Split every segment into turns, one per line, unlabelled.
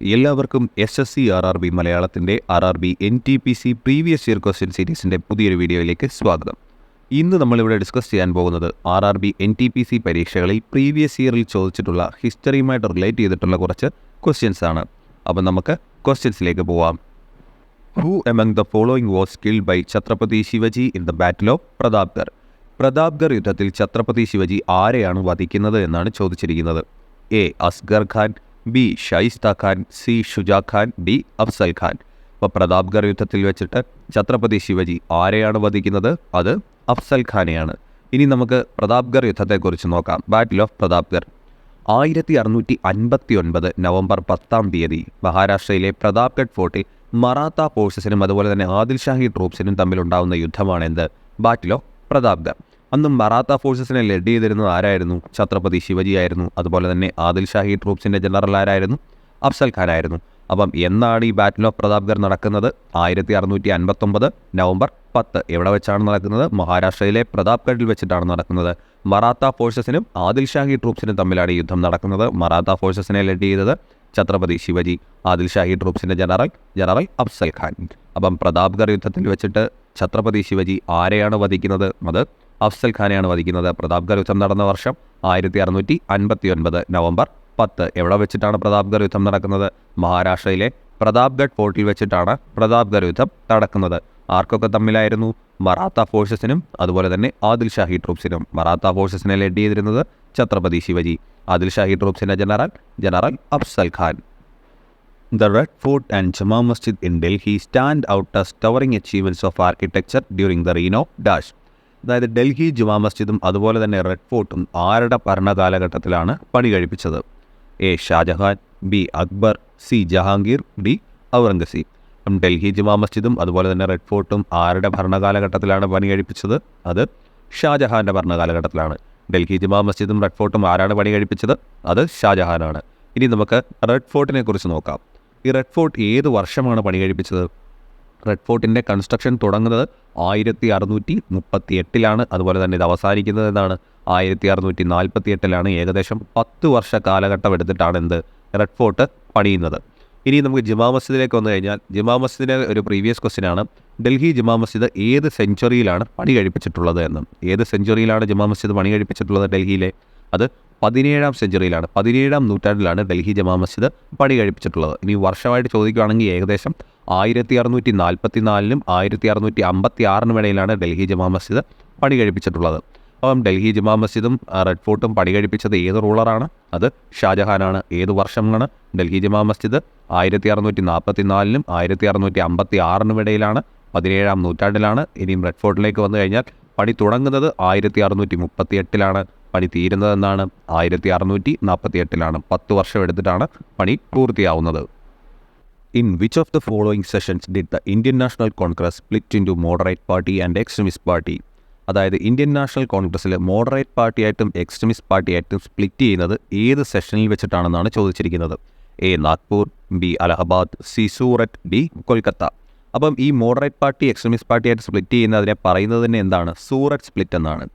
എല്ലാവർക്കും S S C R R B മലയാളത്തിന്റെ R R B N T P C previous year question സീരീസിന്റെ പുതിയൊരു വീഡിയോയിലേക്ക് സ്വാഗതം. ഇന്ന് നമ്മളിവിടെ ഡിസ്കസ് ചെയ്യാൻ പോകുന്നത് R R B N T P C പരീക്ഷകളിൽ പ്രീവിയസ് ഇയറിൽ ചോദിച്ചിട്ടുള്ള ഹിസ്റ്ററിയുമായിട്ട് റിലേറ്റ് ചെയ്തിട്ടുള്ള കുറച്ച് ക്വസ്റ്റ്യൻസ് ആണ്. അപ്പം നമുക്ക് ക്വസ്റ്റ്യൻസിലേക്ക് പോവാം. Who among the following was killed by Chhatrapati Shivaji in the battle of Pratapgarh Pratapgarh യുദ്ധത്തിൽ ഛത്രപതി ശിവജി ആരെയാണ് വധിക്കുന്നത് എന്നാണ് ചോദിച്ചിരിക്കുന്നത്? A Asghar Khan B Shaista Khan C Shuja Khan D Afzal Khan. അപ്പോൾ പ്രതാപ്ഗർ യുദ്ധത്തിൽ വെച്ചിട്ട് ഛത്രപതി ശിവജി ആരെയാണ് വധിക്കുന്നത്? അത് അഫ്സൽ ഖാനെയാണ്. ഇനി നമുക്ക് പ്രതാപ്ഗർ യുദ്ധത്തെക്കുറിച്ച് നോക്കാം. Battle of Pratapgarh. ആയിരത്തി അറുന്നൂറ്റി അൻപത്തി ഒൻപത് നവംബർ പത്താം തീയതി മഹാരാഷ്ട്രയിലെ പ്രതാപ്ഗഡ് ഫോർട്ടിൽ മറാത്ത ഫോഴ്സസിനും അതുപോലെ തന്നെ ആദിൽ ഷാഹി ട്രൂപ്സിനും തമ്മിലുണ്ടാവുന്ന യുദ്ധമാണെന്ത്? ബാറ്റിൽ ഓഫ് പ്രതാപ്ഗഡ് അന്ന് മറാത്ത ഫോഴ്സസിനെ ലെഡ് ചെയ്തിരുന്നത്? ആരായിരുന്നു? ഛത്രപതി ശിവജി ആയിരുന്നു. അതുപോലെ തന്നെ ആദിൽ ഷാഹി ട്രൂപ്സിന്റെ ജനറൽ ആരായിരുന്നു? അഫ്സൽ ഖാൻ ആയിരുന്നു. അപ്പം എന്നാണ് ഈ ബാറ്റിൽ ഓഫ് പ്രതാപ്ഗർ നടക്കുന്നത്? ആയിരത്തി അറുന്നൂറ്റി അൻപത്തൊമ്പത് നവംബർ പത്ത്. എവിടെ വെച്ചാണ് നടക്കുന്നത്? മഹാരാഷ്ട്രയിലെ പ്രതാപ്ഗഡിൽ വെച്ചിട്ടാണ് നടക്കുന്നത്. മറാത്ത ഫോഴ്സസിനും ആദിൽ ഷാഹി ട്രൂപ്സിനും തമ്മിലാണ് യുദ്ധം നടക്കുന്നത്. മറാത്ത ഫോഴ്സസിനെ ലെഡ് ചെയ്തത്? ഛത്രപതി ശിവജി ആദിൽ ഷാഹി ട്രൂപ്സിന്റെ ജനറൽ ജനറൽ അഫ്സൽ ഖാൻ. അപ്പം പ്രതാപ്ഗർ യുദ്ധത്തിൽ വെച്ചിട്ട് ഛത്രപതി ശിവജി ആരെയാണ് വധിക്കുന്നത്? അത് അഫ്സൽ ഖാനെയാണ് വധിക്കുന്നത്. പ്രതാപ്ഗർ യുദ്ധം നടന്ന വർഷം ആയിരത്തി അറുന്നൂറ്റി അൻപത്തി ഒൻപത് നവംബർ പത്ത്. എവിടെ വെച്ചിട്ടാണ് പ്രതാപ്ഗർ യുദ്ധം നടക്കുന്നത്? മഹാരാഷ്ട്രയിലെ പ്രതാപ്ഗഡ് ഫോർട്ടിൽ വെച്ചിട്ടാണ് പ്രതാപ്ഗർ യുദ്ധം നടക്കുന്നത്. ആർക്കൊക്കെ തമ്മിലായിരുന്നു? മറാത്ത ഫോഴ്സസിനും അതുപോലെ തന്നെ ആദിൽ ഷാഹി ട്രൂപ്സിനും മറാത്ത ഫോഴ്സസിനെ ലഡ് ചെയ്തിരുന്നത് Chhatrapati Shivaji Adil Shahi ട്രൂപ്സിന്റെ general general Afzal Khan. The Red Fort and Jama Masjid in Delhi stand out towering towering of architecture during the reign of dash. അതായത് ഡൽഹി ജുമാ മസ്ജിദും അതുപോലെ തന്നെ റെഡ് ഫോർട്ടും ആരുടെ ഭരണകാലഘട്ടത്തിലാണ് പണി കഴിപ്പിച്ചത്? A. Shahjahan B. Akbar C. Jahangir D. Aurangzeb. Delhi Juma മസ്ജിദും അതുപോലെ തന്നെ red ഫോർട്ടും ആരുടെ ഭരണകാലഘട്ടത്തിലാണ് പണി കഴിപ്പിച്ചത്? അത് ഷാജഹാന്റെ ഭരണകാലഘട്ടത്തിലാണ്. ഡൽഹി ജുമാ മസ്ജിദും റെഡ് ഫോർട്ടും ആരാണ് പണി കഴിപ്പിച്ചത്? അത് ഷാജഹാനാണ്. ഇനി നമുക്ക് റെഡ് ഫോർട്ടിനെ കുറിച്ച് നോക്കാം. ഈ റെഡ് ഫോർട്ട് ഏത് വർഷമാണ് പണി കഴിപ്പിച്ചത്? റെഡ് ഫോർട്ടിന്റെ കൺസ്ട്രക്ഷൻ തുടങ്ങുന്നത് ആയിരത്തി അറുന്നൂറ്റി മുപ്പത്തി എട്ടിലാണ് അതുപോലെ തന്നെ ഇത് അവസാനിക്കുന്നത് എന്നാണ് ആയിരത്തി അറുന്നൂറ്റി നാൽപ്പത്തി എട്ടിലാണ് ഏകദേശം പത്ത് വർഷ കാലഘട്ടം എടുത്തിട്ടാണ് എന്ത്? റെഡ് ഫോർട്ട് പണിയുന്നത്. ഇനി നമുക്ക് ജുമാ മസ്ജിദിലേക്ക് വന്നു കഴിഞ്ഞാൽ ജുമാ മസ്ജിദിന്റെ ഒരു പ്രീവിയസ് ക്വസ്റ്റ്യൻ ആണ് ഡൽഹി ജുമാ മസ്ജിദ് ഏത് സെഞ്ചുറിയിലാണ് പണി കഴിപ്പിച്ചിട്ടുള്ളത് എന്ന്. ഏത് സെഞ്ചുറിയിലാണ് ജുമാ മസ്ജിദ് പണി കഴിപ്പിച്ചിട്ടുള്ളത് ഡൽഹിയിലെ? അത് പതിനേഴാം സെഞ്ചുറിയിലാണ് പതിനേഴാം നൂറ്റാണ്ടിലാണ് ഡൽഹി ജമാ മസ്ജിദ് പണി കഴിപ്പിച്ചിട്ടുള്ളത് ഇനി വർഷമായിട്ട് ചോദിക്കുകയാണെങ്കിൽ ഏകദേശം ആയിരത്തി അറുന്നൂറ്റി നാൽപ്പത്തി നാലിനും ആയിരത്തി അറുന്നൂറ്റി അമ്പത്തി ആറിനും ഇടയിലാണ് ഡൽഹി ജമാ മസ്ജിദ് പണി കഴിപ്പിച്ചിട്ടുള്ളത് അപ്പം ഡൽഹി ജമാ മസ്ജിദും റെഡ് ഫോർട്ടും പണി കഴിപ്പിച്ചത് ഏത് റൂളറാണ്? അത് ഷാജഹാനാണ്. ഏത് വർഷമാണ് ഡൽഹി ജമാ മസ്ജിദ്? ആയിരത്തി അറുന്നൂറ്റി നാൽപ്പത്തി നാലിനും ആയിരത്തി അറുന്നൂറ്റി അമ്പത്തി ആറിനും ഇടയിലാണ് പതിനേഴാം നൂറ്റാണ്ടിലാണ്. ഇനിയും റെഡ് ഫോർട്ടിലേക്ക് വന്നു കഴിഞ്ഞാൽ പണി തുടങ്ങുന്നത് ആയിരത്തി അറുന്നൂറ്റി മുപ്പത്തി എട്ടിലാണ് പണി തീരുന്നതെന്നാണ് ആയിരത്തി അറുന്നൂറ്റി നാൽപ്പത്തി എട്ടിലാണ് പത്ത് വർഷം എടുത്തിട്ടാണ് പണി പൂർത്തിയാവുന്നത്. In which of the following sessions did the Indian National Congress split into moderate party and extremist party അതായത് ഇന്ത്യൻ നാഷണൽ കോൺഗ്രസ്സിൽ മോഡറേറ്റ് പാർട്ടിയായിട്ടും എക്സ്ട്രീമിസ്റ്റ് പാർട്ടിയായിട്ടും സ്പ്ലിറ്റ് ചെയ്യുന്നത് ഏത് സെഷനിൽ വെച്ചിട്ടാണെന്നാണ് ചോദിച്ചിരിക്കുന്നത്? A Nagpur B Allahabad C Surat D Kolkata. അപ്പം ഈ മോഡറേറ്റ് പാർട്ടി എക്സ്ട്രീമിസ്റ്റ് പാർട്ടിയായിട്ട് സ്പ്ലിറ്റ് ചെയ്യുന്നതിനെ പറയുന്നത് തന്നെ എന്താണ്? സൂററ്റ് സ്പ്ലിറ്റ് എന്നാണ്.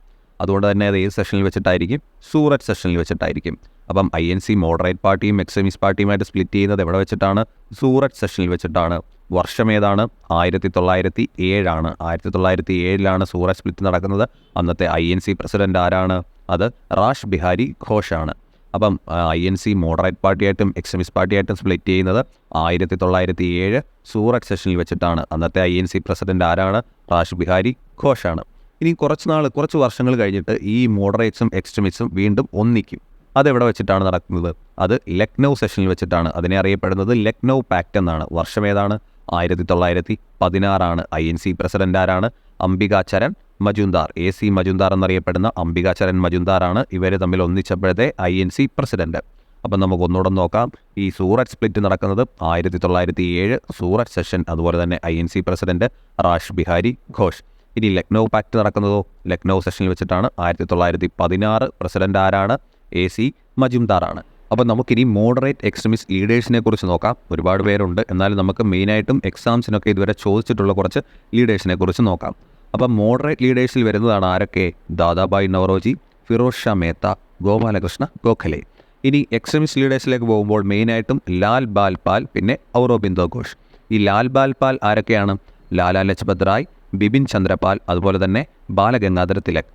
അതുകൊണ്ട് തന്നെ അത് ഏത് സെഷനിൽ വെച്ചിട്ടായിരിക്കും? സൂററ്റ് സെഷനിൽ വെച്ചിട്ടായിരിക്കും. അപ്പം ഐ എൻ സി മോഡറേറ്റ് പാർട്ടിയും എക്സ്ട്രീമിസ്റ്റ് പാർട്ടിയുമായിട്ട് സ്പ്ലിറ്റ് ചെയ്യുന്നത് എവിടെ വെച്ചിട്ടാണ്? സൂററ്റ് സെഷനിൽ വെച്ചിട്ടാണ്. വർഷം ഏതാണ്? ആയിരത്തി തൊള്ളായിരത്തി ഏഴാണ് ആയിരത്തി തൊള്ളായിരത്തി ഏഴിലാണ് സൂററ്റ് സ്പ്ലിറ്റ് നടക്കുന്നത്. അന്നത്തെ ഐ എൻ സി പ്രസിഡന്റ് ആരാണ്? അത് റാഷ് ബിഹാരി ഘോഷാണ്. അപ്പം ഐ എൻ സി മോഡറേറ്റ് പാർട്ടിയായിട്ടും എക്സ്ട്രീമിസ്റ്റ് പാർട്ടിയായിട്ടും സ്പ്ലിറ്റ് ചെയ്യുന്നത് ആയിരത്തി തൊള്ളായിരത്തി ഏഴ് സൂററ്റ് സെഷനിൽ വെച്ചിട്ടാണ്. അന്നത്തെ ഐ എൻ സി പ്രസിഡന്റ് ആരാണ്? റാഷ് ബിഹാരി ഘോഷാണ്. ഇനി കുറച്ച് നാൾ കുറച്ച് വർഷങ്ങൾ കഴിഞ്ഞിട്ട് ഈ മോഡറേറ്റ്സും എക്സ്ട്രീമിസ്റ്റും വീണ്ടും ഒന്നിക്കും. അതെവിടെ വെച്ചിട്ടാണ് നടക്കുന്നത്? അത് ലക്നൗ സെഷനിൽ വെച്ചിട്ടാണ്. അതിനെ അറിയപ്പെടുന്നത് ലക്നൗ പാക്റ്റ് എന്നാണ്. വർഷം ഏതാണ്? ആയിരത്തി തൊള്ളായിരത്തി പതിനാറാണ് ഐ എൻ സി പ്രസിഡന്റ് ആരാണ് അംബികാചരൻ മജുന്ദാർ എ സി മജുന്ദാർ എന്നറിയപ്പെടുന്ന അംബികാചരൻ മജുന്ദാർ ആണ് ഇവർ തമ്മിൽ ഒന്നിച്ചപ്പോഴത്തെ ഐ എൻ സി പ്രസിഡന്റ് അപ്പം നമുക്ക് ഒന്നുകൂടെ നോക്കാം. ഈ സൂററ്റ് സ്പ്ലിറ്റ് നടക്കുന്നത് ആയിരത്തി തൊള്ളായിരത്തി ഏഴ് സൂററ്റ് സെഷൻ അതുപോലെ തന്നെ I N C president Rash Behari Ghosh. ഇനി ലക്നൗ പാക്ട് നടക്കുന്നതോ? ലക്നൗ സെഷനിൽ വെച്ചിട്ടാണ് ആയിരത്തി തൊള്ളായിരത്തി പതിനാറ് പ്രസിഡന്റ് ആരാണ് എ സി മജുംദാറാണ് അപ്പോൾ നമുക്കിനി മോഡറേറ്റ് എക്സ്ട്രീമിസ്റ്റ് ലീഡേഴ്സിനെ കുറിച്ച് നോക്കാം. ഒരുപാട് പേരുണ്ട്. എന്നാലും നമുക്ക് മെയിനായിട്ടും എക്സാംസിനൊക്കെ ഇതുവരെ ചോദിച്ചിട്ടുള്ള കുറച്ച് ലീഡേഴ്സിനെ കുറിച്ച് നോക്കാം. അപ്പം മോഡറേറ്റ് ലീഡേഴ്സിൽ വരുന്നതാണ് ആരൊക്കെ? ദാദാബായ് നവറോജി ഫിറോസ് ഷാ മേത്ത ഗോപാലകൃഷ്ണ ഗോഖലെ. ഇനി എക്സ്ട്രീമിസ്റ്റ് ലീഡേഴ്സിലേക്ക് പോകുമ്പോൾ മെയിനായിട്ടും ലാൽ ബാൽ പാൽ പിന്നെ ഔറോബിന്ദോ ഘോഷ്. ഈ ലാൽ ബാൽ പാൽ ആരൊക്കെയാണ്? ലാലാ ലജ്പത് റായ് ബിപിൻ ചന്ദ്രപാൽ അതുപോലെ തന്നെ ബാലഗംഗാധര തിലക്.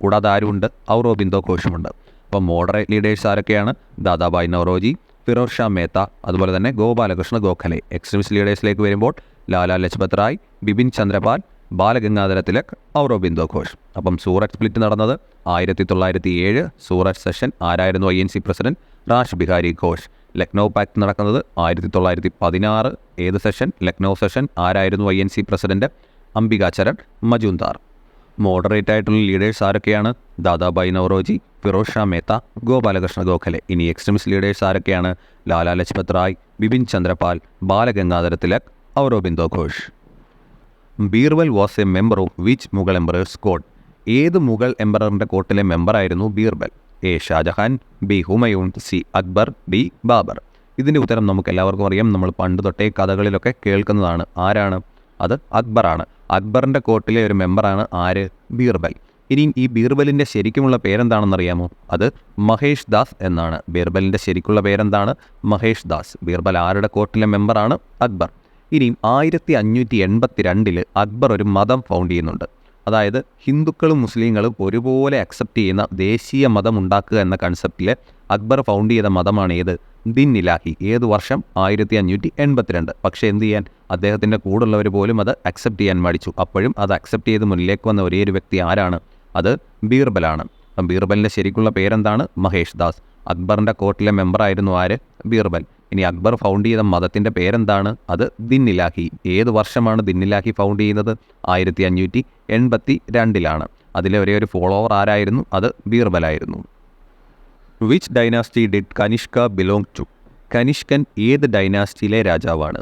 കൂടാതെ ആരുമുണ്ട്? ഔറോബിന്ദോ ഘോഷുമുണ്ട്. അപ്പം മോഡറേറ്റ് ലീഡേഴ്സ് ആരൊക്കെയാണ്? ദാദാബായ് നവറോജി ഫിറോസ് ഷാ മേത്ത അതുപോലെ തന്നെ ഗോപാലകൃഷ്ണ ഗോഖലെ. എക്സ്ട്രീമിസ്റ്റ് ലീഡേഴ്സിലേക്ക് വരുമ്പോൾ ലാലാ ലജ്പത് റായ് ബിപിൻ ചന്ദ്രപാൽ ബാലഗംഗാധര തിലക് ഔറോബിന്ദോ ഘോഷ്. അപ്പം സൂററ്റ് സ്പ്ലിറ്റ് നടന്നത് ആയിരത്തി തൊള്ളായിരത്തി ഏഴ് സൂററ്റ് സെഷൻ ആരായിരുന്നു I N C president Raj Behari Ghosh. Lucknow pact നടക്കുന്നത് ആയിരത്തി തൊള്ളായിരത്തി പതിനാറ് ഏത് സെഷൻ? ലക്നൗ സെഷൻ ആരായിരുന്നു I N C president Ambikacharan Majumdar. Moderate ആയിട്ടുള്ള ലീഡേഴ്സ് ആരൊക്കെയാണ്? ദാദാബായ് നവറോജി ഫിറോസ് ഷാ മേത്ത ഗോപാലകൃഷ്ണ ഗോഖലെ. ഇനി എക്സ്ട്രീമിസ്റ്റ് ലീഡേഴ്സ് ആരൊക്കെയാണ്? Lala Lajpat Rai Bipin Chandrapal Balagangadhara Tilak Aurobindo Ghosh. Birbal was a member of which Mughal emperor's court ഏത് മുഗൾ എംബററിന്റെ കോട്ടിലെ മെമ്പറായിരുന്നു Birbal A. Shahjahan B. Humayun C. Akbar D. Babur. ഇതിന്റെ ഉത്തരം നമുക്ക് എല്ലാവർക്കും അറിയാം. നമ്മൾ പണ്ട് തൊട്ടേ കഥകളിലൊക്കെ കേൾക്കുന്നതാണ്. ആരാണ്? അത് അക്ബറാണ്. അക്ബറിന്റെ കോർട്ടിലെ ഒരു മെമ്പറാണ് ആര്? ബീർബൽ. ഇനിയും ഈ ബീർബലിന്റെ ശരിക്കുമുള്ള പേരെന്താണെന്നറിയാമോ? അത് മഹേഷ് ദാസ് എന്നാണ്. ബീർബലിന്റെ ശരിക്കുള്ള പേരെന്താണ്? മഹേഷ് ദാസ്. ബീർബൽ ആരുടെ കോർട്ടിലെ മെമ്പറാണ്? അക്ബർ. ഇനിയും ആയിരത്തി അഞ്ഞൂറ്റി എൺപത്തി രണ്ടിൽ അക്ബർ ഒരു മതം ഫൗണ്ട് ചെയ്യുന്നുണ്ട്. അതായത് ഹിന്ദുക്കളും മുസ്ലിങ്ങളും ഒരുപോലെ അക്സെപ്റ്റ് ചെയ്യുന്ന ദേശീയ മതം ഉണ്ടാക്കുക എന്ന കൺസെപ്റ്റിൽ അക്ബർ ഫൗണ്ട് ചെയ്ത മതമാണ് ഏത് ദിൻ ഇലാഹി ഏത് വർഷം? ആയിരത്തി അഞ്ഞൂറ്റി എൺപത്തിരണ്ട് പക്ഷേ എന്ത് ചെയ്യാൻ? അദ്ദേഹത്തിന്റെ കൂടുള്ളവർ പോലും അത് അക്സെപ്റ്റ് ചെയ്യാൻ മടിച്ചു. അപ്പോഴും അത് അക്സെപ്റ്റ് ചെയ്ത് മുന്നിലേക്ക് വന്ന ഒരേ ഒരു വ്യക്തി ആരാണ്? അത് ബീർബലാണ്. അപ്പം ബീർബലിന്റെ ശരിക്കുള്ള പേരെന്താണ്? മഹേഷ് ദാസ്. അക്ബറിന്റെ കോർട്ടിലെ മെമ്പറായിരുന്നു ആര്? ബീർബൽ. ഇനി അക്ബർ ഫൗണ്ട് ചെയ്ത മതത്തിന്റെ പേരെന്താണ്? അത് ദിന്നിലാഹി ഏത് വർഷമാണ് ദിന്നിലാഹി ഫൗണ്ട് ചെയ്യുന്നത്? ആയിരത്തി അഞ്ഞൂറ്റി എൺപത്തി രണ്ടിലാണ് അതിലെ ഒരേ ഒരു ഫോളോവർ ആരായിരുന്നു? അത് ബീർബലായിരുന്നു. Which dynasty did Kanishka belong to കനിഷ്കൻ ഏത് ഡൈനാസ്റ്റിയിലെ രാജാവാണ്?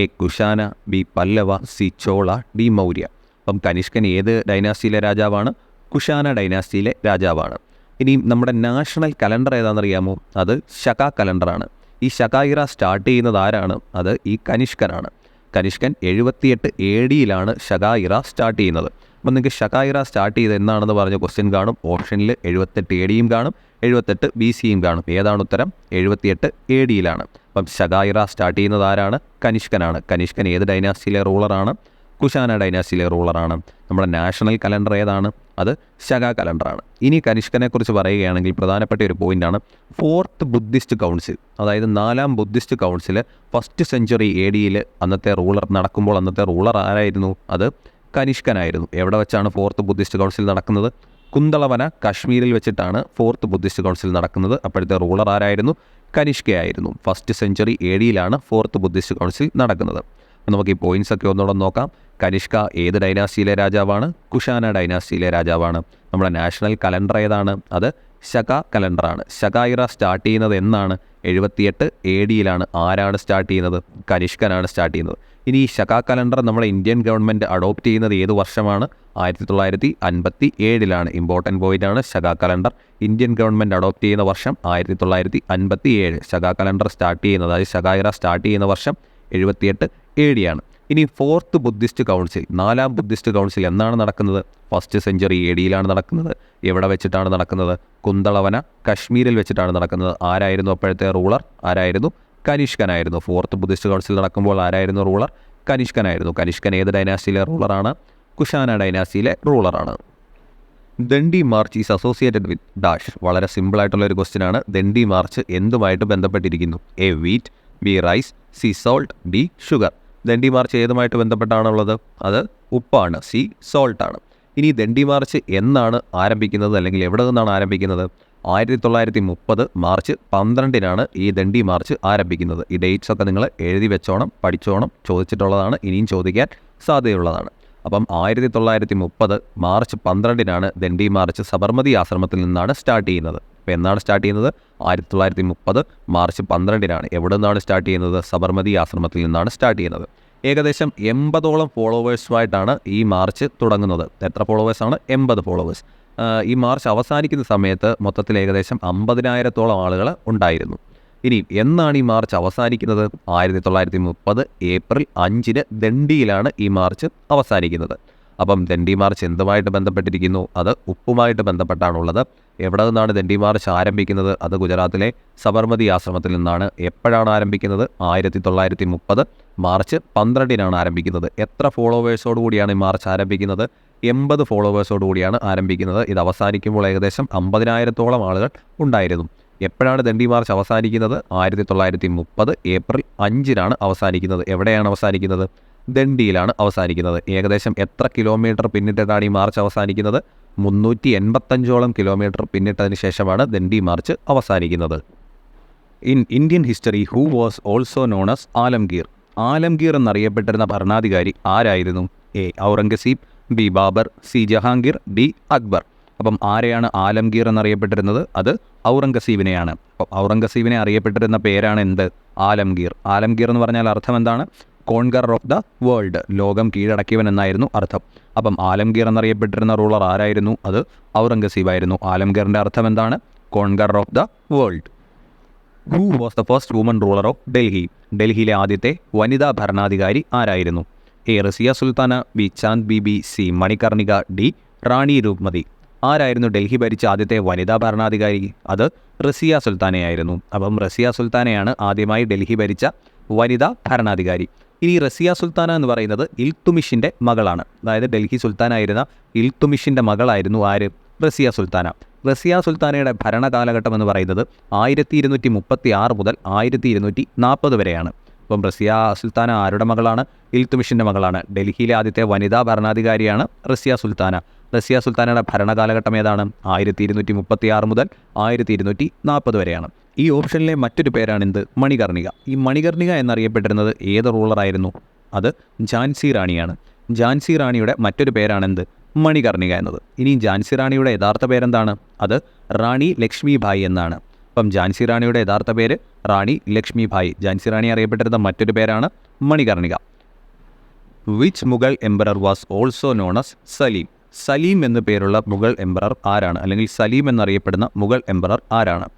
A Kushana B Pallava C Chola D Maurya അപ്പം കനിഷ്കൻ ഏത് ഡൈനാസ്റ്റിയിലെ രാജാവാണ്? കുഷാന ഡൈനാസ്റ്റിയിലെ രാജാവാണ്. ഇനി നമ്മുടെ നാഷണൽ കലണ്ടർ ഏതാണെന്നറിയാമോ? അത് ശക കലണ്ടറാണ് ഈ ശകായിറ സ്റ്റാർട്ട് ചെയ്യുന്നത് ആരാണ്? അത് ഈ കനിഷ്കനാണ് കനിഷ്കൻ എഴുപത്തിയെട്ട് എ ഡിയിലാണ് ശകായിറ സ്റ്റാർട്ട് ചെയ്യുന്നത്. അപ്പം നിങ്ങൾക്ക് ഷകായിറ സ്റ്റാർട്ട് ചെയ്ത് എന്നാണെന്ന് പറഞ്ഞ ക്വസ്റ്റ്യൻ കാണും. ഓപ്ഷനിൽ എഴുപത്തെട്ട് എ ഡിയും കാണും. എഴുപത്തെട്ട് ബി സിയും കാണും. ഏതാണ് ഉത്തരം? എഴുപത്തിയെട്ട് എ ഡിയിലാണ് അപ്പം ഷകായിറ സ്റ്റാർട്ട് ചെയ്യുന്നത് ആരാണ്? കനിഷ്കനാണ്. കനിഷ്കൻ ഏത് ഡൈനാസ്റ്റിയിലെ റൂളറാണ് കുശാന ഡൈനാസ്റ്റിയിലെ റൂളറാണ് നമ്മുടെ നാഷണൽ കലണ്ടർ ഏതാണ്? അത് ശക കലണ്ടറാണ് ഇനി കനിഷ്കനെക്കുറിച്ച് പറയുകയാണെങ്കിൽ പ്രധാനപ്പെട്ട ഒരു പോയിന്റാണ് ഫോർത്ത് ബുദ്ധിസ്റ്റ് കൗൺസിൽ അതായത് നാലാം Buddhist council first century A ഡിയിൽ അന്നത്തെ റൂളർ നടക്കുമ്പോൾ അന്നത്തെ റൂളർ ആരായിരുന്നു? അത് കനിഷ്കനായിരുന്നു. എവിടെ വെച്ചാണ് ഫോർത്ത് ബുദ്ധിസ്റ്റ് കൗൺസിൽ നടക്കുന്നത്? കുന്തളവന കാശ്മീരിൽ വെച്ചിട്ടാണ് ഫോർത്ത് ബുദ്ധിസ്റ്റ് കൗൺസിൽ നടക്കുന്നത്. അപ്പോഴത്തെ റൂളർ ആരായിരുന്നു? കനിഷ്കയായിരുന്നു. ഫസ്റ്റ് സെഞ്ചുറി എ ഡിയിലാണ് ഫോർത്ത് ബുദ്ധിസ്റ്റ് കൗൺസിൽ നടക്കുന്നത്. നമുക്ക് ഈ പോയിന്റ്സ് ഒക്കെ ഒന്നുകൂടെ നോക്കാം. കനിഷ്ക ഏത് ഡൈനാസ്റ്റിയിലെ രാജാവാണ്? കുഷാന ഡൈനാസ്റ്റിയിലെ രാജാവാണ്. നമ്മുടെ നാഷണൽ കലണ്ടർ ഏതാണ്? അത് ശക കലണ്ടറാണ് ശകായിറ സ്റ്റാർട്ട് ചെയ്യുന്നത് എന്നാണ്. എഴുപത്തിയെട്ട് എ ഡിയിലാണ് ആരാണ് സ്റ്റാർട്ട് ചെയ്യുന്നത്? കനിഷ്കനാണ് സ്റ്റാർട്ട് ചെയ്യുന്നത്. ഇനി ഈ ശക കലണ്ടർ നമ്മുടെ ഇന്ത്യൻ ഗവൺമെന്റ് അഡോപ്റ്റ് ചെയ്യുന്നത് ഏത് വർഷമാണ്? ആയിരത്തി തൊള്ളായിരത്തി അൻപത്തി ഏഴിലാണ് ഇമ്പോർട്ടന്റ് പോയിന്റാണ് Shaka calendar. Indian government adopt ചെയ്യുന്ന വർഷം ആയിരത്തി തൊള്ളായിരത്തി അൻപത്തി ഏഴ് ശക കലണ്ടർ സ്റ്റാർട്ട് ചെയ്യുന്നത് അതായത് ഷകായിറ സ്റ്റാർട്ട് ചെയ്യുന്ന വർഷം എഴുപത്തിയെട്ട് എ ഡിയാണ് ഇനി ഫോർത്ത് ബുദ്ധിസ്റ്റ് കൗൺസിൽ നാലാം ബുദ്ധിസ്റ്റ് കൗൺസിൽ എന്നാണ് നടക്കുന്നത്? ഫസ്റ്റ് സെഞ്ചുറി എ ഡിയിലാണ് നടക്കുന്നത്. എവിടെ വെച്ചിട്ടാണ് നടക്കുന്നത്? കുന്തളവന കശ്മീരിൽ വെച്ചിട്ടാണ് നടക്കുന്നത്. ആരായിരുന്നു അപ്പോഴത്തെ റൂളർ ആരായിരുന്നു? കനിഷ്കനായിരുന്നു. ഫോർത്ത് ബുദ്ധിസ്റ്റ് കൗൺസിൽ നടക്കുമ്പോൾ ആരായിരുന്നു റൂളർ? കനിഷ്കനായിരുന്നു. കനിഷ്കൻ ഏത് ഡൈനാസ്റ്റിയിലെ റൂളറാണ്? കുഷാന ഡൈനാസ്റ്റിയിലെ റൂളറാണ്. Dandi march is associated with dash. വളരെ സിമ്പിളായിട്ടുള്ള ഒരു ക്വസ്റ്റ്യൻ ആണ്. ദണ്ഡി മാർച്ച് എന്തുമായിട്ട് ബന്ധപ്പെട്ടിരിക്കുന്നു? A wheat B rice C salt D sugar. Dandi march ഏതുമായിട്ട് ബന്ധപ്പെട്ടാണുള്ളത്? അത് ഉപ്പാണ് സി സോൾട്ടാണ്. ഇനി ദണ്ഡി മാർച്ച് എന്നാണ് ആരംഭിക്കുന്നത്? അല്ലെങ്കിൽ എവിടെ നിന്നാണ് ആരംഭിക്കുന്നത്? ആയിരത്തി തൊള്ളായിരത്തി മുപ്പത് മാർച്ച് പന്ത്രണ്ടിനാണ് ഈ ദണ്ഡി മാർച്ച് ആരംഭിക്കുന്നത്. ഈ ഡേറ്റ്സ് ഒക്കെ നിങ്ങൾ എഴുതി വെച്ചോണം പഠിച്ചോണം ചോദിച്ചിട്ടുള്ളതാണ്. ഇനിയും ചോദിക്കാൻ സാധ്യതയുള്ളതാണ്. അപ്പം ആയിരത്തി തൊള്ളായിരത്തി മുപ്പത് മാർച്ച് പന്ത്രണ്ടിനാണ് ദണ്ഡി മാർച്ച് സബർമതി ആശ്രമത്തിൽ നിന്നാണ് സ്റ്റാർട്ട് ചെയ്യുന്നത്. അപ്പോൾ എന്നാണ് സ്റ്റാർട്ട് ചെയ്യുന്നത്? ആയിരത്തി തൊള്ളായിരത്തി മുപ്പത് മാർച്ച് പന്ത്രണ്ടിനാണ്. എവിടെ നിന്നാണ് സ്റ്റാർട്ട് ചെയ്യുന്നത്? സബർമതി ആശ്രമത്തിൽ നിന്നാണ് സ്റ്റാർട്ട് ചെയ്യുന്നത്. ഏകദേശം എൺപതോളം ഫോളോവേഴ്സുമായിട്ടാണ് ഈ മാർച്ച് തുടങ്ങുന്നത്. എത്ര ഫോളോവേഴ്സാണ് എൺപത് ഫോളോവേഴ്സ് ഈ മാർച്ച് അവസാനിക്കുന്ന സമയത്ത് മൊത്തത്തിൽ ഏകദേശം അമ്പതിനായിരത്തോളം ആളുകൾ ഉണ്ടായിരുന്നു. ഇനി എന്നാണ് ഈ മാർച്ച് അവസാനിക്കുന്നത്? ആയിരത്തി തൊള്ളായിരത്തി മുപ്പത് ഏപ്രിൽ അഞ്ചിന് ദണ്ഡിയിലാണ് ഈ മാർച്ച് അവസാനിക്കുന്നത്. അപ്പം ദണ്ഡി മാർച്ച് എന്തുമായിട്ട് ബന്ധപ്പെട്ടിരിക്കുന്നു? അത് ഉപ്പുമായിട്ട് ബന്ധപ്പെട്ടാണുള്ളത്. എവിടെ നിന്നാണ് ദണ്ഡി മാർച്ച് ആരംഭിക്കുന്നത്? അത് ഗുജറാത്തിലെ സബർമതി ആശ്രമത്തിൽ നിന്നാണ്. എപ്പോഴാണ് ആരംഭിക്കുന്നത്? ആയിരത്തി തൊള്ളായിരത്തി മുപ്പത് മാർച്ച് പന്ത്രണ്ടിനാണ് ആരംഭിക്കുന്നത്. എത്ര ഫോളോവേഴ്സോട് കൂടിയാണ് ഈ മാർച്ച് ആരംഭിക്കുന്നത്? എൺപത് ഫോളോവേഴ്സോട് കൂടിയാണ് ആരംഭിക്കുന്നത്. ഇത് അവസാനിക്കുമ്പോൾ ഏകദേശം അമ്പതിനായിരത്തോളം ആളുകൾ ഉണ്ടായിരുന്നു. എപ്പോഴാണ് ദണ്ഡി മാർച്ച് അവസാനിക്കുന്നത്? ആയിരത്തി തൊള്ളായിരത്തി മുപ്പത് ഏപ്രിൽ അഞ്ചിനാണ് അവസാനിക്കുന്നത്. എവിടെയാണ് അവസാനിക്കുന്നത്? ദണ്ഡിയിലാണ് അവസാനിക്കുന്നത്. ഏകദേശം എത്ര കിലോമീറ്റർ പിന്നിട്ടിട്ടാണ് ഈ മാർച്ച് അവസാനിക്കുന്നത്? മുന്നൂറ്റി എൺപത്തഞ്ചോളം കിലോമീറ്റർ പിന്നിട്ടതിന് ശേഷമാണ് ദണ്ഡി മാർച്ച് അവസാനിക്കുന്നത്. In Indian history who was also known as Alamgir. Alamgir എന്നറിയപ്പെട്ടിരുന്ന ഭരണാധികാരി ആരായിരുന്നു? A. Aurangzeb B Babur C Jahangir D Akbar. അപ്പം ആരെയാണ് ആലംഗീർ എന്നറിയപ്പെട്ടിരുന്നത്? അത് ഔറംഗസീബിനെയാണ്. അപ്പം ഔറംഗസീബിനെ അറിയപ്പെട്ടിരുന്ന പേരാണ് എന്ത്? ആലംഗീർ. ആലംഗീർ എന്ന് പറഞ്ഞാൽ അർത്ഥം എന്താണ്? കോൺഗർ ഓഫ് ദ വേൾഡ് ലോകം കീഴടക്കിയവൻ എന്നായിരുന്നു അർത്ഥം. അപ്പം ആലംഗീർ എന്നറിയപ്പെട്ടിരുന്ന റൂളർ ആരായിരുന്നു? അത് ഔറംഗസീബ് ആയിരുന്നു ആലംഗീറിന്റെ അർത്ഥം എന്താണ്? Conqueror of the world. Who was the first woman ruler of Delhi ഡൽഹിയിലെ ആദ്യത്തെ വനിതാ ഭരണാധികാരി ആരായിരുന്നു? A Razia Sultana B Chand Bibi C Manikarnika D Rani Roopmati. ആരായിരുന്നു ഡൽഹി ഭരിച്ച ആദ്യത്തെ വനിതാ ഭരണാധികാരി? അത് റസിയ സുൽത്താനയായിരുന്നു. അപ്പം റസിയ സുൽത്താനയാണ് ആദ്യമായി ഡൽഹി ഭരിച്ച വനിതാ ഭരണാധികാരി. ഇനി റസിയ സുൽത്താന എന്ന് പറയുന്നത് ഇൽത്തുമിഷിന്റെ മകളാണ്. അതായത് ഡൽഹി സുൽത്താനായിരുന്ന ഇൽത്തുമിഷിന്റെ മകളായിരുന്നു ആര്? റസിയ സുൽത്താന. റസിയ സുൽത്താനയുടെ ഭരണകാലഘട്ടം എന്ന് പറയുന്നത് ആയിരത്തി ഇരുന്നൂറ്റി മുപ്പത്തി ആറ് മുതൽ ആയിരത്തി ഇരുന്നൂറ്റി നാൽപ്പത് വരെയാണ്. അപ്പം റസിയ സുൽത്താന ആരുടെ മകളാണ്? ഇൽത്തുമിഷിന്റെ മകളാണ്. ഡൽഹിയിലെ ആദ്യത്തെ വനിതാ ഭരണാധികാരിയാണ് റസിയ സുൽത്താന. റസിയ സുൽത്താനയുടെ ഭരണകാലഘട്ടം ഏതാണ്? ആയിരത്തി ഇരുന്നൂറ്റി മുപ്പത്തി ആറ് മുതൽ ആയിരത്തി ഇരുന്നൂറ്റി നാൽപ്പത് വരെയാണ്. ഈ ഓപ്ഷനിലെ മറ്റൊരു പേരാണ് എന്ത്? മണികർണിക. ഈ മണികർണിക എന്നറിയപ്പെട്ടിരുന്നത് ഏത് റൂളറായിരുന്നു? അത് ഝാൻസി റാണിയാണ്. ഝാൻസി റാണിയുടെ മറ്റൊരു പേരാണെന്ത് മണികർണിക എന്നത്. ഇനി ഝാൻസി റാണിയുടെ യഥാർത്ഥ പേരെന്താണ്? അത് റാണി ലക്ഷ്മിഭായ് എന്നാണ്. അപ്പം ഝാൻസി റാണിയുടെ യഥാർത്ഥ പേര് റാണി ലക്ഷ്മിഭായ് ജാൻസി റാണി അറിയപ്പെട്ടിരുന്ന മറ്റൊരു പേരാണ് Manikarnika. Which Mughal emperor was also known as Salim Salim എന്ന പേരുള്ള മുഗൾ എംബറർ ആരാണ്? അല്ലെങ്കിൽ സലീം എന്നറിയപ്പെടുന്ന മുഗൾ എംബറർ ആരാണ്?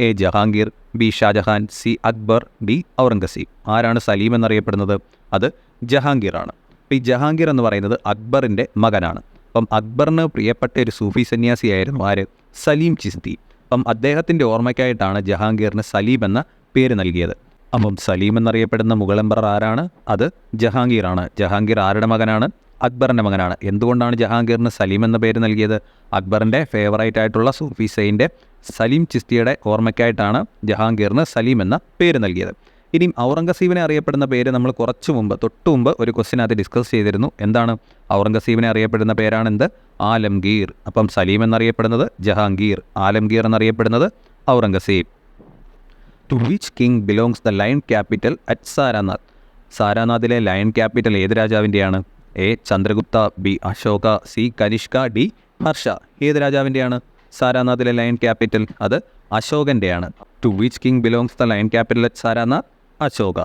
A Jahangir B Shahjahan C Akbar D Aurangzeb. ആരാണ് സലീം എന്നറിയപ്പെടുന്നത്? അത് ജഹാംഗീർ ആണ് ഈ ജഹാംഗീർ എന്ന് പറയുന്നത് അക്ബറിന്റെ മകനാണ്. അപ്പം അക്ബറിന് പ്രിയപ്പെട്ട ഒരു സൂഫി സന്യാസിയായിരുന്നു ആര്? സലീം ചിസ്തി. അപ്പം അദ്ദേഹത്തിന്റെ ഓർമ്മയ്ക്കായിട്ടാണ് ജഹാംഗീറിന് സലീം എന്ന പേര് നൽകിയത്. അപ്പം സലീം എന്നറിയപ്പെടുന്ന മുഗൾ എംബറർ ആരാണ്? അത് ജഹാംഗീറാണ്. ജഹാംഗീർ ആരുടെ മകനാണ്? അക്ബറിന്റെ മകനാണ്. എന്തുകൊണ്ടാണ് ജഹാംഗീറിന് സലീം എന്ന പേര് നൽകിയത്? അക്ബറിന്റെ ഫേവറേറ്റ് ആയിട്ടുള്ള സൂഫി സൈന്റെ സലീം ചിസ്തിയുടെ ഓർമ്മയ്ക്കായിട്ടാണ് ജഹാംഗീറിന് സലീം എന്ന പേര് നൽകിയത്. ഇനിയും ഔറംഗസീബിനെ അറിയപ്പെടുന്ന പേര് നമ്മൾ കുറച്ച് മുമ്പ് തൊട്ട് മുമ്പ് ഒരു ക്വസ്റ്റിനകത്ത് ഡിസ്കസ് ചെയ്തിരുന്നു. എന്താണ്? ഔറംഗസീബിനെ അറിയപ്പെടുന്ന പേരാണെന്ത്? ആലംഗീർ. അപ്പം സലീം എന്നറിയപ്പെടുന്നത് ജഹാംഗീർ. ആലംഗീർ എന്നറിയപ്പെടുന്നത് Aurangzeb. To which king belongs the lion capital at Sarnath? സാരാനാഥിലെ lion capital ഏത് രാജാവിന്റെയാണ്? A. Chandragupta B. Ashoka C. Kanishka D. Harsha. ഏത് രാജാവിന്റെയാണ്? സാരാനാഥിലെ ലയൺ ക്യാപിറ്റൽ അത് അശോകന്റെയാണ്. To which king belongs the lion capital at Sarnath? Ashoka.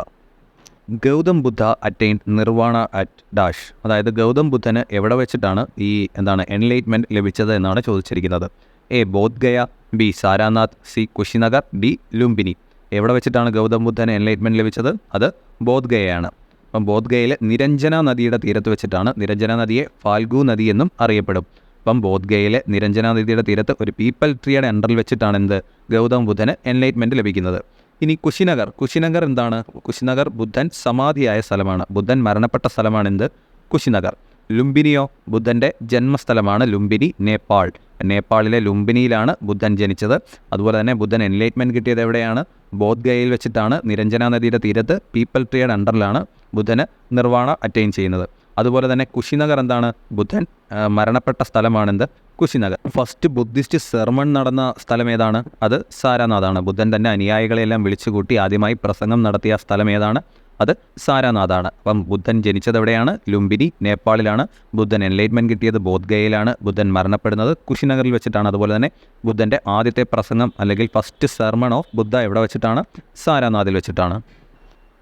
Gautam Buddha attain nirvana at dash അതായത് ഗൗതം ബുദ്ധന് എവിടെ വെച്ചിട്ടാണ് ഈ എന്താണ് എൻലൈറ്റ്മെന്റ് ലഭിച്ചത് എന്നാണ് ചോദിച്ചിരിക്കുന്നത്. A Bodhgaya B Sarnath C Kushinagar D Lumbini. എവിടെ വെച്ചിട്ടാണ് ഗൗതം ബുദ്ധന് എൻലൈറ്റ്മെന്റ് ലഭിച്ചത്? അത് ബോധ്ഗയയാണ്. അപ്പം ബോധ്ഗയയിൽ നിരഞ്ജന നദിയുടെ തീരത്ത് വെച്ചിട്ടാണ് നിരഞ്ജന നദിയെ ഫാൽഗു നദി എന്നും അറിയപ്പെടും. അപ്പം ബോധ്ഗയയിലെ നിരഞ്ജന നദിയുടെ തീരത്ത് ഒരു പീപ്പൽ ട്രീയുടെ അണ്ടറിൽ വെച്ചിട്ടാണ് എന്ത്? ഗൗതം ബുദ്ധന് എൻലൈറ്റ്മെന്റ് ലഭിക്കുന്നത്. ഇനി കുശിനഗർ. കുശിനഗർ എന്താണ്? കുശിനഗർ ബുദ്ധൻ സമാധിയായ സ്ഥലമാണ്. ബുദ്ധൻ മരണപ്പെട്ട സ്ഥലമാണ് എന്ത് കുശിനഗർ. ലുംബിനിയോ? ബുദ്ധന്റെ ജന്മസ്ഥലമാണ് ലുംബിനി നേപ്പാൾ. നേപ്പാളിലെ ലുംബിനിയിലാണ് ബുദ്ധൻ ജനിച്ചത്. അതുപോലെ തന്നെ ബുദ്ധൻ എൻലൈറ്റ്മെന്റ് കിട്ടിയത് എവിടെയാണ്? ബോധ്ഗയയിൽ വെച്ചിട്ടാണ്. നിരഞ്ജന നദിയുടെ തീരത്ത് പീപ്പിൾ ട്രീയുടെ അണ്ടറിലാണ് ബുദ്ധന് നിർവാണ അറ്റൈൻ ചെയ്യുന്നത്. അതുപോലെ തന്നെ കുശിനഗർ എന്താണ്? ബുദ്ധൻ മരണപ്പെട്ട സ്ഥലമാണെന്ത്? കുശിനഗർ. ഫസ്റ്റ് ബുദ്ധിസ്റ്റ് സെർമൺ നടന്ന സ്ഥലം ഏതാണ്? അത് സാരാനാഥാണ്. ബുദ്ധൻ തന്റെ അനുയായികളെല്ലാം വിളിച്ചുകൂട്ടി ആദ്യമായി പ്രസംഗം നടത്തിയ സ്ഥലം ഏതാണ്? അത് സാരാനാഥാണ്. അപ്പം ബുദ്ധൻ ജനിച്ചത് എവിടെയാണ്? ലുംബിനി നേപ്പാളിലാണ്. ബുദ്ധൻ എൻലൈറ്റ്മെന്റ് കിട്ടിയത് ബോധ്ഗയയിലാണ്. ബുദ്ധൻ മരണപ്പെടുന്നത് കുശിനഗറിൽ വെച്ചിട്ടാണ്. അതുപോലെ തന്നെ ബുദ്ധന്റെ ആദ്യത്തെ പ്രസംഗം അല്ലെങ്കിൽ ഫസ്റ്റ് സെർമൺ ഓഫ് ബുദ്ധ എവിടെ വെച്ചിട്ടാണ്? സാരാനാഥിൽ വെച്ചിട്ടാണ്.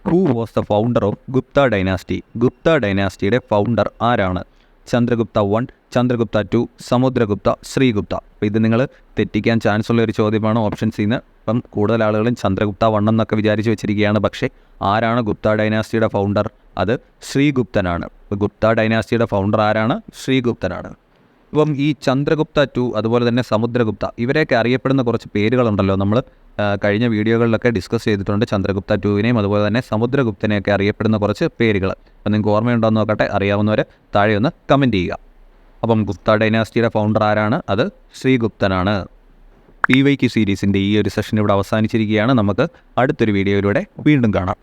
Who was the founder of Gupta dynasty Gupta ഡൈനാസ്റ്റിയുടെ founder ആരാണ്? Chandragupta one Chandragupta two Samudragupta Srigupta. അപ്പോൾ ഇത് നിങ്ങൾ തെറ്റിക്കാൻ ചാൻസ് ഉള്ള ഒരു ചോദ്യമാണ് ഓപ്ഷൻ സിന്ന് ഇപ്പം കൂടുതൽ ആളുകളും ചന്ദ്രഗുപ്ത വൺ എന്നൊക്കെ വിചാരിച്ച് വെച്ചിരിക്കുകയാണ്. പക്ഷേ ആരാണ് ഗുപ്ത ഡൈനാസ്റ്റിയുടെ ഫൗണ്ടർ അത് ശ്രീഗുപ്തനാണ്. ഗുപ്ത ഡൈനാസ്റ്റിയുടെ ഫൗണ്ടർ ആരാണ്? ശ്രീഗുപ്തനാണ്. ഇപ്പം ഈ ചന്ദ്രഗുപ്ത ടു അതുപോലെ തന്നെ സമുദ്രഗുപ്ത ഇവരെയൊക്കെ അറിയപ്പെടുന്ന കുറച്ച് പേരുകളുണ്ടല്ലോ. നമ്മൾ കഴിഞ്ഞ വീഡിയോകളിലൊക്കെ ഡിസ്കസ് ചെയ്തിട്ടുണ്ട് ചന്ദ്രഗുപ്ത ടുവിനെയും അതുപോലെ തന്നെ സമുദ്രഗുപ്തനെയൊക്കെ അറിയപ്പെടുന്ന കുറച്ച് പേരുകൾ. അപ്പം നിങ്ങൾക്ക് ഓർമ്മയുണ്ടോ എന്ന് നോക്കട്ടെ അറിയാവുന്നവർ താഴെ ഒന്ന് കമന്റ് ചെയ്യുക. അപ്പം ഗുപ്ത ഡൈനാസ്റ്റിയുടെ ഫൗണ്ടർ ആരാണ്? അത് ശ്രീഗുപ്തനാണ്. പി വൈ സീരീസിന്റെ ഈ ഒരു സെഷൻ ഇവിടെ അവസാനിച്ചിരിക്കുകയാണ്. നമുക്ക് അടുത്തൊരു വീഡിയോയിലൂടെ വീണ്ടും കാണാം.